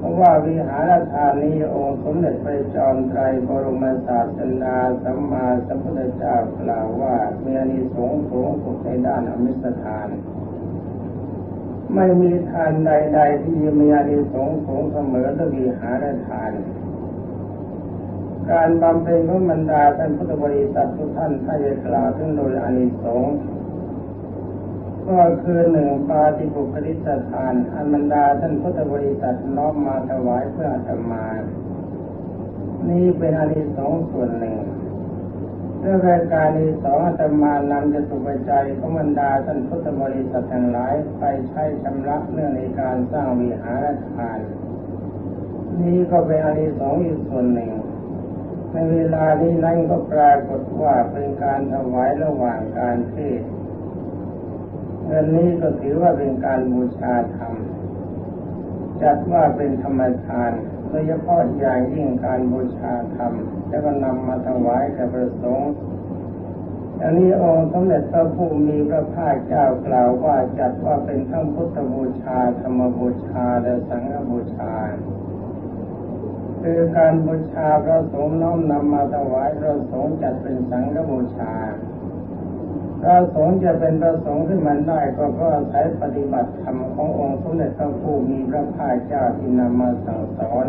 เพราะว่าวิหารทานนี้องค์สมเด็จพระจอมไตรบรมศาสนาสัมมาสัมพุทธเจ้ากล่าวว่ามีอนิสงส์สูงสุดในด้านอมิสทาน ไม่มีทานใด ๆ ที่มีอนิสงส์สูงเสมอต่อวิหารทาน การบำเพ็ญของบรรดาท่านพุทธบริษัททุกท่านถ้าจะกล่าวถึงโดยอานิสงส์ ก็คือหนึ่งปาติบุคลิสถานอันบรรดาท่านพุทธบริษัทน้อมมาถวายเพื่ออาตมา นี่เป็นอานิสงส์ส่วนหนึ่งเรื่องรายการนี้สองอาตมานำจะสุปัจจัยของบรรดาท่านพุทธบริษัททั้งหลายไปใช้ชำระเรื่องในการสร้างวิหารทาน นี่ก็เป็นอานิสงส์อีกส่วนหนึ่งในเวลานี้นั้นก็ปรากฏว่าเป็นการถวายระหว่างการเทศ งินนี้ก็ถือว่าเป็นการบูชาธรรม จัดว่าเป็นธรรมทานโดยเฉพาะอย่างยิ่งการบูชาธรรม แล้วก็นำมาถวายแก่พระสงฆ์อันนี้องค์สมเด็จพระผู้มีพระภาคเจ้ากล่าวว่าจัดว่าเป็นทั้งพุทธบูชาธรรมบูชาและสังฆบูชา คือการบูชาพระสงฆ์น้อมนำมาถวายพระสงฆ์จัดเป็นสังฆบูชา พระสงฆ์จะเป็นพระสงฆ์ขึ้นมาได้ก็เพราะอาศัยปฏิบัติธรรมขององค์สมเด็จพระผู้มีพระภาคเจ้าที่นำมาสั่งสอน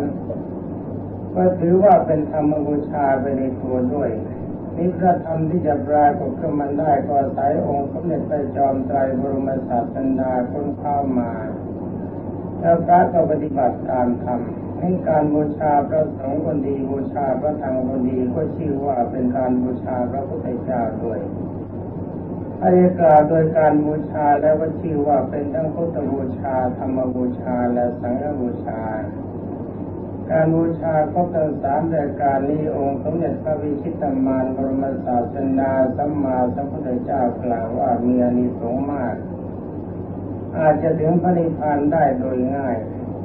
ก็ถือว่าเป็นธรรมบูชาไปในตัวด้วยนี่พระธรรมที่จะปรากฏขึ้นมาได้ก็อาศัยองค์สมเด็จพระจอมไตรบรมศาสดาค้นข้ามา แล้วพระก็ปฏิบัติตามธรรมให้การบูชาพระสงฆ์คนดีบูชาพระธรรมคนดีก็ชื่อว่าเป็นการบูชาพระพุทธเจ้าด้วย อันนี้กล่าวโดยการบูชาแล้วก็ชื่อว่าเป็นทั้งพุทธบูชาธรรมบูชาและสังฆบูชา การบูชาครบทั้งสามรายการนี้องค์สมเด็จพระวิชิตามานบรมศาสนาสัมมาสัมพุทธเจ้ากล่าวว่ามีอานิสงส์มาก อาจจะถึงพระนิพพานได้โดยง่าย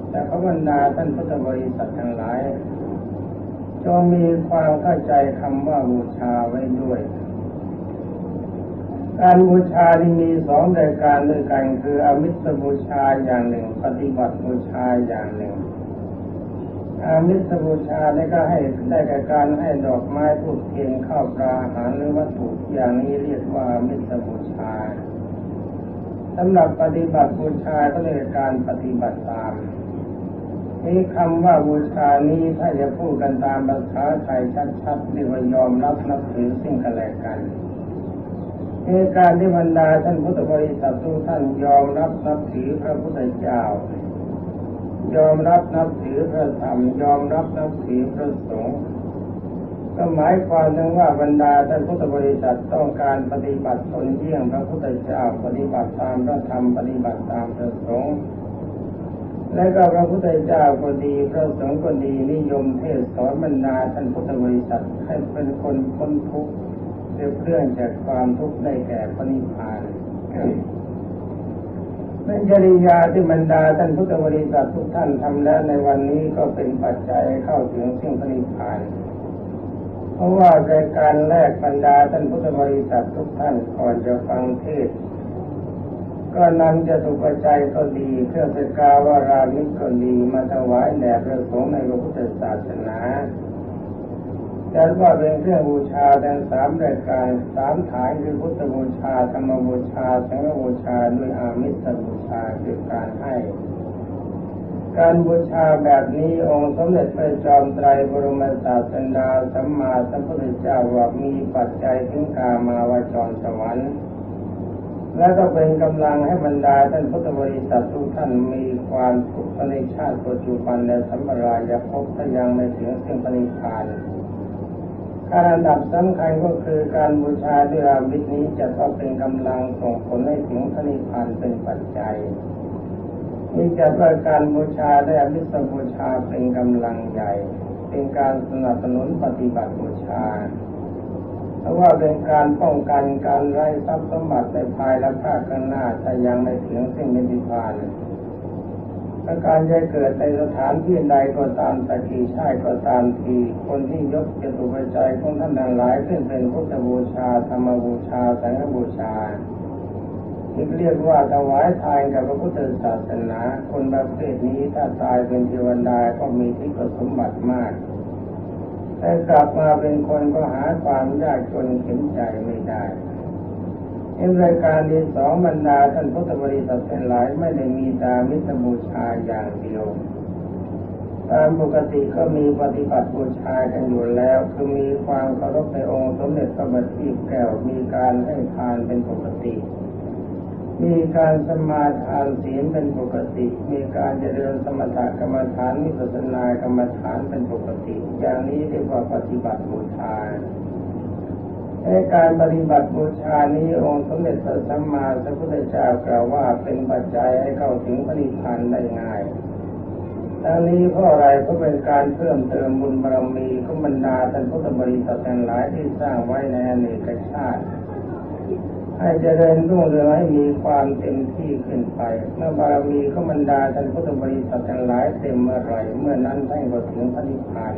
แต่พระบรรดาท่านพุทธบริษัททั้งหลายจงมีความเข้าใจคำว่าบูชาไว้ด้วย การบูชาที่มีสองรายการด้วยกันคืออมิสบูชาอย่างหนึ่ง ปฏิบัติบูชาอย่างหนึ่งอามิสบูชาได้ก็ให้ได้แก่การให้ดอกไม้ทูบเทียนข้าวปลาอาหารหรือวัตถุอย่างนี้เรียกว่ามิสบูชาสำหรับปฏิบัติบูชาก็เรียกการปฏิบัติตามนี่คำว่าบูชานี้ถ้าจะพูดกันตามภาษาไทยชัดๆเรียกว่ายอมรับนับถือสิ่งกันและกัน ในการที่บรรดาท่านพุทธบริษัททุกท่านยอมรับนับถือพระพุทธเจ้ายอมรับนับถือพระธรรมยอมรับนับถือพระสงฆ์ก็หมายความถึงว่าบรรดาท่านพุทธบริษัทต้องการปฏิบัติตนเยี่ยงพระพุทธเจ้าปฏิบัติตามพระธรรมปฏิบัติตามพระสงฆ์และก็พระพุทธเจ้าก็ดีพระสงฆ์ก็ดีนิยมเทศสอนบรรดาท่านพุทธบริษัทให้เป็นคนพ้นทุกข์ เพื่อเคลื่อนจากความทุกข์ได้แก่ปณิพานเป็นจริยาที่บรรดาท่านพุทธบริษัททุกท่านทำแล้วในวันนี้ก็เป็นปัจจัยเข้าถึงซึ่งปณิพาน เพราะว่าในการแรกบรรดาท่านพุทธบริษัททุกท่านก่อนจะฟังเทศก็นำจะถูกปัจจัยก็ดีเครื่องสกาวารามิก็ดีมาถวายแด่พระสงฆ์ในพระพุทธศาสนา จัดว่าเป็นเครื่องบูชาทั้งสามรายการสามฐานคือพุทธบูชาธรรมบูชาสังฆบูชาด้วยอามิสบูชาคือการให้ การบูชาแบบนี้องค์สมเด็จพระจอมไตรบรมศาสดาสัมมาสัมพุทธเจ้าว่ามีปัจจัยถึงกามาวจรสวรรค์และก็เป็นกำลังให้บรรดาท่านพุทธบริษัททุกท่านมีความสุขในชาติปัจจุบันและสัมปรายภพถ้ายังไม่ถึงเส้นปณิพาน การอันดับสำคัญก็คือการบูชาด้วยอามิตนี้จะต้องเป็นกำลังส่งผลให้ถึงพระนิพพานเป็นปัจจัยนี่จะว่าการบูชาได้อามิสบูชาเป็นกำลังใหญ่ เป็นการสนับสนุนปฏิบัติบูชาเพราะว่าเป็นการป้องกันการไร้ทรัพย์สมบัติในภายและภาคข้างหน้าแต่ยังไม่ถึงสิ้นนิพพาน ถ้าการจะเกิดในสถานที่ใดก็ตามตะกี้ชายก็ตามทีคนที่ยกจตุปัจจัยของท่านทั้งหลายขึ้นเป็นพุทธบูชาธรรมบูชาสังฆบูชาที่เรียกว่าถวายทานกับพระพุทธศาสนา คนประเภทนี้ถ้าตายเป็นเทวดาก็มีที่ประสมบัติมาก แต่กลับมาเป็นคนก็หาความยากจนเข็นใจไม่ได้ ในรายการที่สองบรรดาท่านพุทธบริษัทเป็นหลายไม่ได้มีตามมิตรบูชาอย่างเดียวตามปกติก็มีปฏิบัติบูชากันอยู่แล้ว คือมีความเคารพในองค์สมเด็จพระบัณฑิตแก้วมีการให้ทานเป็นปกติ มีการสมาทานศีลเป็นปกติ มีการเจริญสมถกรรมฐานวิปัสสนากรรมฐานเป็นปกติ อย่างนี้เรียกว่าปฏิบัติบูชา ในการปฏิบัติบูชานี้องค์สมเด็จพระสัมมาสัมพุทธเจ้ากล่าวว่าเป็นปัจจัยให้เข้าถึงพระนิพพานได้ง่ายทั้งนี้เพราะอะไรเพราะเป็นการเพิ่มเติมบุญบารมีของบรรดาท่านพุทธบริษัททั้งหลายที่สร้างไว้ในอเนกชาติ ให้เจริญรุ่งเรืองให้มีความเต็มที่ขึ้นไป เมื่อบารมีของบรรดาท่านพุทธบริษัททั้งหลายเต็มเมื่อไรเมื่อนั้นท่านก็ถึงพระนิพพาน